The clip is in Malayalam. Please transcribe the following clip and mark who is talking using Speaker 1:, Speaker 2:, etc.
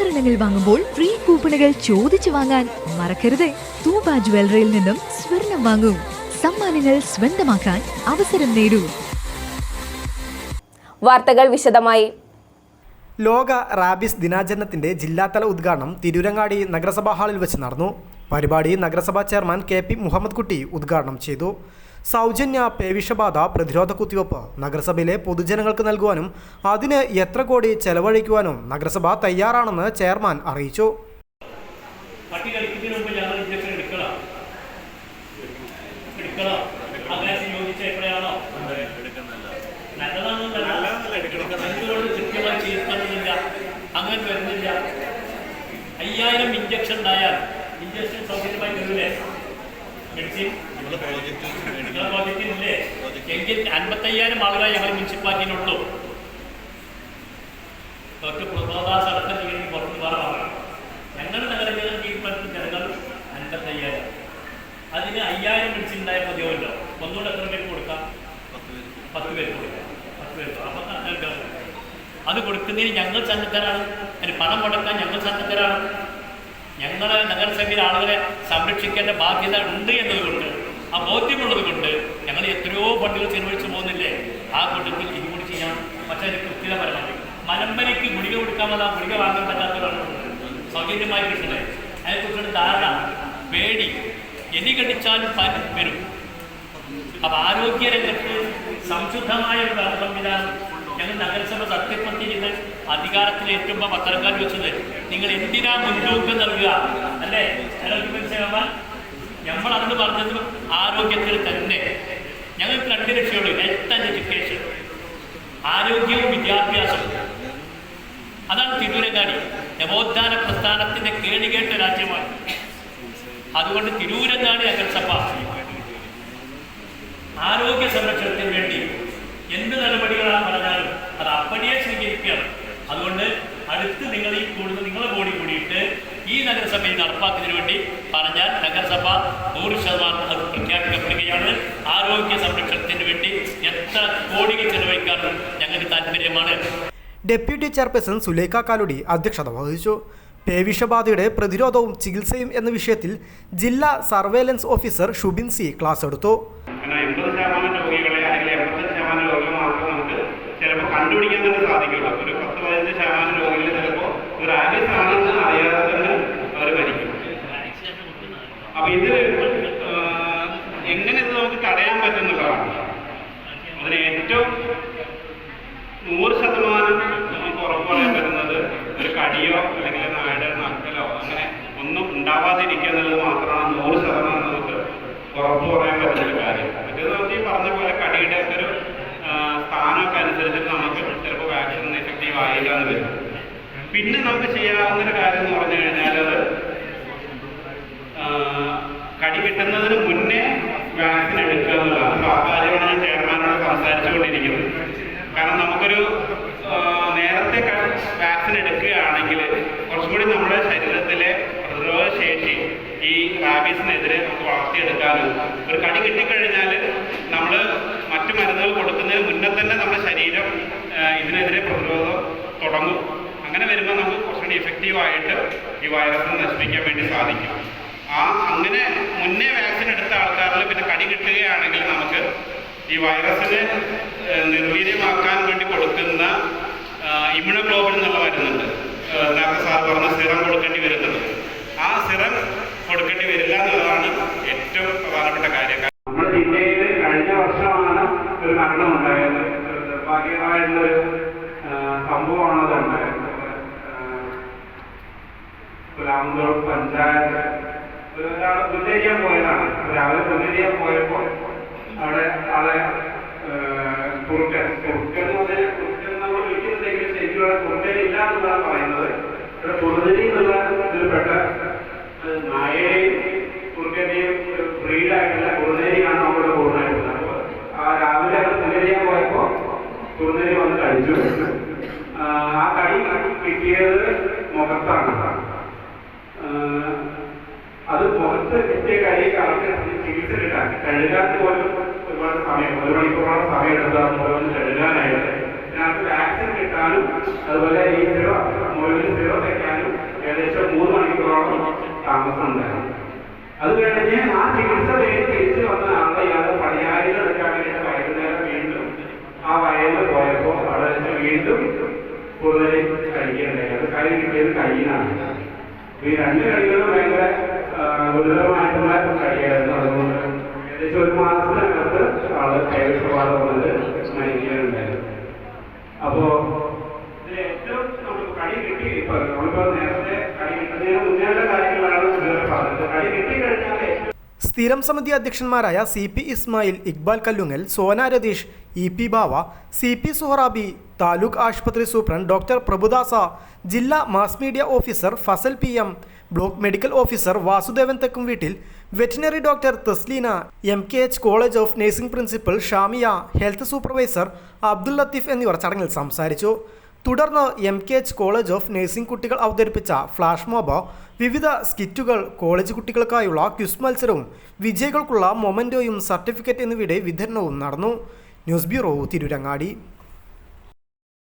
Speaker 1: ആഭരണങ്ങൾ വാങ്ങുമ്പോൾ ഫ്രീ കൂപ്പണുകൾ ചോദിച്ചു വാങ്ങാൻ മറക്കരുത്. തൂബ ജ്വല്ലറിയിൽ നിന്നും സ്വർണം വാങ്ങൂ. സമ്മാനങ്ങൾ സ്വന്തമാക്കാൻ അവസരം നേടൂ.
Speaker 2: വാർത്തകൾ വിശദമായി.
Speaker 3: ലോക റാബിസ് ദിനാചരണത്തിന്റെ ജില്ലാതല ഉദ്ഘാടനം തിരൂരങ്ങാടി നഗരസഭാ ഹാളിൽ വെച്ച് നടന്നു. പരിപാടി നഗരസഭാ ചെയർമാൻ കെ പി മുഹമ്മദ് കുട്ടി ഉദ്ഘാടനം ചെയ്തു. സൗജന്യ പേവിഷബാധ പ്രതിരോധ കുത്തിവയ്പ്പ് നഗരസഭയിലെ പൊതുജനങ്ങൾക്ക് നൽകുവാനും അതിന് എത്ര കോടി ചെലവഴിക്കുവാനും നഗരസഭ തയ്യാറാണെന്ന് ചെയർമാൻ അറിയിച്ചു.
Speaker 4: അങ്ങനെ വരുന്നില്ല. അയ്യായിരം ഇഞ്ചക്ഷൻ ഉണ്ടായാൽ ഇഞ്ചക്ഷൻ സൗകര്യമായി തരൂലേ? എങ്കിൽ അൻപത്തയ്യായിരം ആളുകളെ ഞങ്ങൾ മുനിസിപ്പാലിറ്റിയിലുള്ളൂ ഡോക്ടർ പ്രഭാദാസ് അടക്കം ചെയ്യുന്ന പുറത്ത് ആളാണ് ഞങ്ങൾ നഗരജന കീഴ്പ്പെടുത്തുന്ന ജനങ്ങൾ അൻപത്തയ്യായിരം. അതിന് അയ്യായിരം ഉണ്ടായാൽ മതിയാവുമല്ലോ ഒന്നുകൂടെ എത്ര പേർക്ക് കൊടുക്കാം? പത്ത് പേർക്ക്. കൊടുക്കാം. പത്ത് പേർക്ക്. അപ്പം അത് കൊടുക്കുന്നതിന് ഞങ്ങൾ സന്നദ്ധരാണ് അതിന് പണം കൊടുക്കാൻ ഞങ്ങൾ സന്നദ്ധരാണ് ഞങ്ങൾ നഗരസഭയിലെ ആളുകളെ സംരക്ഷിക്കേണ്ട ബാധ്യത ഉണ്ട് എന്നതുകൊണ്ട് ആ ബോധ്യമുള്ളത് കൊണ്ട് ഞങ്ങൾ എത്രയോ ഫണ്ടുകൾ ചെലവഴിച്ചു പോകുന്നില്ലേ? ആ കുടുംബത്തിൽ ഇത് കൂടി ചെയ്യാം. പക്ഷേ അതിന് കൃത്യത വരണം മലമ്പനിക്ക് ഗുളിക കൊടുക്കാമെന്ന് ഗുളിക വാങ്ങാൻ പറ്റാത്തവരാണ് സൗകര്യമായി കിട്ടുന്നത് അതിനെക്കുറിച്ചുള്ള ധാരണ പേടി. എലി കടിച്ചാലും പനി വരും. അപ്പൊ ആരോഗ്യ രംഗത്ത് സംശുദ്ധമായ ഒരു സംവിധാനം ഞങ്ങൾ നഗരസഭ സത്യപ്രതി ചെയ്ത് അധികാരത്തിലേറ്റുമ്പോൾ പത്രക്കാർ വെച്ചത് നിങ്ങൾ എന്തിനാ മുൻതൂക്കം നൽകുക? അല്ലേ? ഞങ്ങൾക്ക് മനസ്സിലാവാൻ നമ്മൾ അന്ന് പറഞ്ഞത് ആരോഗ്യത്തിൽ തന്നെ. ഞങ്ങൾക്ക് രണ്ട് ലക്ഷ്യമുള്ളൂ ഹെൽത്ത് ആൻഡ് എഡ്യൂക്കേഷൻ ആരോഗ്യവും വിദ്യാഭ്യാസവും. അതാണ് തിരൂരങ്ങാടി. നവോത്ഥാന പ്രസ്ഥാനത്തിന്റെ കേളികേട്ട രാജ്യമാണ്. അതുകൊണ്ട് തിരൂരങ്ങാടി നഗരസഭ ആരോഗ്യ സംരക്ഷണത്തിന് വേണ്ടി എന്ത് നടപടികളാണ് അപ്പടിയെ സ്വീകരിക്കുകയാണ് അതുകൊണ്ട് അടുത്ത് നിങ്ങൾ ഈ കൂടുന്ന നിങ്ങളെ കൂടി കൂടിയിട്ട് ഈ നഗരസഭയിൽ നടപ്പാക്കുന്നതിന് വേണ്ടി പറഞ്ഞാൽ നഗരസഭ നൂറ് ശതമാനം അത് പ്രഖ്യാപിക്കപ്പെടുകയാണ്. ആരോഗ്യ സംരക്ഷണത്തിന് വേണ്ടി എത്ര കോടികൾ ചെലവഴിക്കാനും ഞങ്ങൾക്ക് താല്പര്യമാണ്.
Speaker 3: ഡെപ്യൂട്ടി ചെയർപേഴ്സൺ സുലേഖ കാലുടി അധ്യക്ഷത വഹിച്ചു. പേവിഷബാധയുടെ പ്രതിരോധവും ചികിത്സയും എന്ന വിഷയത്തിൽ ജില്ലാ surveillance officer Shubin C class എടുത്തു
Speaker 5: കാരണം എൺപത് ശതമാനം രോഗികളെ അല്ലെങ്കിൽ എൺപത്തഞ്ച് ശതമാനം രോഗികളെ മാത്രമേ നമുക്ക് ചിലപ്പോൾ കണ്ടുപിടിക്കാൻ തന്നെ സാധിക്കുള്ളൂ ഒരു പത്ത് പതിനഞ്ച് ശതമാനം രോഗികൾ ചിലപ്പോൾ ഒരു റാബിസ് ആണെന്ന് അറിയാതെ തന്നെ അവർ മരിക്കും. അപ്പൊ ഇത് എങ്ങനെ ഇത് നമുക്ക് തടയാൻ പറ്റുന്നുള്ളതാണ്. അതിന് ഏറ്റവും നൂറ് ശതമാനം നമുക്ക് ഉറപ്പ് പറയാൻ പറ്റുന്നത് ഒരു കടിയോ അല്ലെങ്കിൽ നായുടെ നക്കലോ അങ്ങനെ ഒന്നും ഉണ്ടാവാതിരിക്കുക എന്നുള്ളത് മാത്രമാണ് നൂറ് ശതമാനം നമുക്ക് ഉറപ്പ് പറയാൻ പറ്റുന്ന കാര്യം. മറ്റേത് നമുക്ക് ഈ പറഞ്ഞ പോലെ കടിയുടെ ഒരു സ്ഥാനമൊക്കെ അനുസരിച്ചിട്ട് നമുക്ക് ചിലപ്പോൾ വാക്സിൻ എഫക്റ്റീവ് ആയില്ല എന്ന് വരും. പിന്നെ നമുക്ക് ചെയ്യാവുന്ന ഒരു കാര്യം എന്ന് പറഞ്ഞു കഴിഞ്ഞാൽ അത് കടി കിട്ടുന്നതിന് മുന്നേ വാക്സിൻ എടുക്കുക എന്നുള്ളതാണ്. അപ്പോൾ ആ കാര്യമാണ് ഞാൻ ചെയർമാനോട് സംസാരിച്ചുകൊണ്ടിരിക്കുന്നത്. കാരണം നമുക്കൊരു നേരത്തെ വാക്സിൻ എടുക്കുകയാണെങ്കിൽ കുറച്ചും കൂടി നമ്മുടെ ശരീരത്തിലെ പ്രതിരോധശേഷി ഈ റാബീസിനെതിരെ നമുക്ക് വളർത്തിയെടുക്കാനും ഒരു കടി കിട്ടിക്കഴിഞ്ഞാൽ നമ്മൾ മറ്റു മരുന്നുകൾ കൊടുക്കുന്നതിന് മുന്നേ തന്നെ നമ്മുടെ ശരീരം ഇതിനെതിരെ പ്രതിരോധം തുടങ്ങും. അങ്ങനെ വരുമ്പോൾ നമുക്ക് കുറച്ചുകൂടി എഫക്റ്റീവായിട്ട് ഈ വൈറസിനെ നശിപ്പിക്കാൻ വേണ്ടി സാധിക്കും. ആ അങ്ങനെ മുന്നേ വാക്സിൻ എടുത്ത ആൾക്കാരിൽ പിന്നെ കടി കിട്ടുകയാണെങ്കിൽ നമുക്ക് ഈ വൈറസിനെ നിർവീര്യമാക്കാൻ വേണ്ടി കൊടുക്കുന്ന ഇമ്യൂണോഗ്ലോബിൻ എന്നുള്ള മരുന്നുണ്ട്. ഏഹ്, നേരത്തെ സാർ പറഞ്ഞ സിറം കൊടുക്കേണ്ടി വരുന്നുണ്ട് ആ സിറം കൊടുക്കേണ്ടി വരില്ല എന്നുള്ളതാണ് ഏറ്റവും പ്രധാനപ്പെട്ട കാര്യം. ഒരു മരണം ഉണ്ടായത് നിർഭാഗ്യമായിട്ടുള്ളൊരു സംഭവമാണ് അത് ഉണ്ടായത്. പുലാന്തോൾ പഞ്ചായത്ത് ഒരാൾ പുല്ലരിയാൻ പോയതാണ്. രാവിലെ പുല്ലരിയാൻ പോയപ്പോൾ അവിടെ ആളെ കുറുക്കൻ കുറുക്കൻ കുറുക്കൻ നമ്മൾ വിളിക്കുന്നുണ്ടെങ്കിൽ ശരിക്കും അവിടെ കുറുക്കൻ ഇല്ല എന്നുള്ളതാണ് പറയുന്നത്. ഇവിടെ കുറുതരി എന്നുള്ള ഇതിൽപ്പെട്ട പെട്ട നായയെയും കുറുക്കനെയും കുറുനരി വന്ന് കഴിച്ചു ആ, കടി കിട്ടിയത് മുഖത്താണ്. അത് മുഖത്ത് കിട്ടിയ കൈ കറക്റ്റ് ചികിത്സ കിട്ടാൻ. കഴുകാൻ പോലും ഒരുപാട് സമയം ഒരു മണിക്കൂറോളം സമയം എടുത്താൽ മുഴുവൻ കഴുകാനായിട്ട്. ഇതിനകത്ത് വാക്സിൻ കിട്ടാനും അതുപോലെ ഈ സീറോ മുഴുവൻ സീറോ തയ്ക്കാനും ഏകദേശം മൂന്ന് മണിക്കൂറോളം താമസം ഉണ്ടായിരുന്നു. അത് കഴിഞ്ഞ് ആ ചികിത്സ കഴിഞ്ഞ് തിരിച്ചു വന്ന ആളെ ഇയാൾ പണിയാരികൾ എടുക്കാൻ വേണ്ടിയിട്ട് വൈകുന്നേരം വീണ്ടും ആ വയലിൽ പോയപ്പോൾ അവിടെ വെച്ച് വീണ്ടും കൂടുതൽ കഴിക്കുന്നുണ്ടായി അത് കളി കിട്ടിയത് കയ്യിലാണ് ഈ രണ്ട് കളികളും ഭയങ്കര ഗുരുതരമായിട്ടുള്ള കളിയായിരുന്നു അതുകൊണ്ട് ഏകദേശം ഒരു മാസത്തിനകത്ത് ആൾ കൈവിഷബാധ വന്നത് മരിക്കുകയുണ്ടായിരുന്നു അപ്പോ ഇതിൽ ഏറ്റവും നമുക്ക് കളി കിട്ടി ഇപ്പൊ നമ്മളിപ്പോ നേരത്തെ കളി കിട്ടുന്നതിന് മുന്നേയുള്ള കാര്യങ്ങളാണ് കൂടുതൽ പറഞ്ഞത് കളി കിട്ടിക്കഴിഞ്ഞാൽ ഏറ്റവും
Speaker 3: സ്ഥിരം സമിതി അധ്യക്ഷന്മാരായ C P Ismail Iqbal Kallungal Sona Ratheesh E P Bava C P Suharabi taluk ആശുപത്രി സൂപ്രണ്ട് ഡോക്ടർ പ്രഭുദാസ ജില്ലാ mass media officer Fazal P M block medical officer Vasudevan Thekkum Veettil veterinary doctor Thasleena M. K. H. College of nursing principal Shamiya health supervisor Abdul Latheef എന്നിവർ ചടങ്ങിൽ സംസാരിച്ചു. തുടർന്ന് M K H college of nursing കുട്ടികൾ അവതരിപ്പിച്ച ഫ്ലാഷ് മോബ് വിവിധ സ്കിറ്റുകൾ കോളേജ് കുട്ടികൾക്കായുള്ള ക്വിസ് മത്സരവും വിജയികൾക്കുള്ള മൊമന്റോയും സർട്ടിഫിക്കറ്റ് എന്നിവയുടെ വിതരണവും നടന്നു. News bureau Tirurangadi.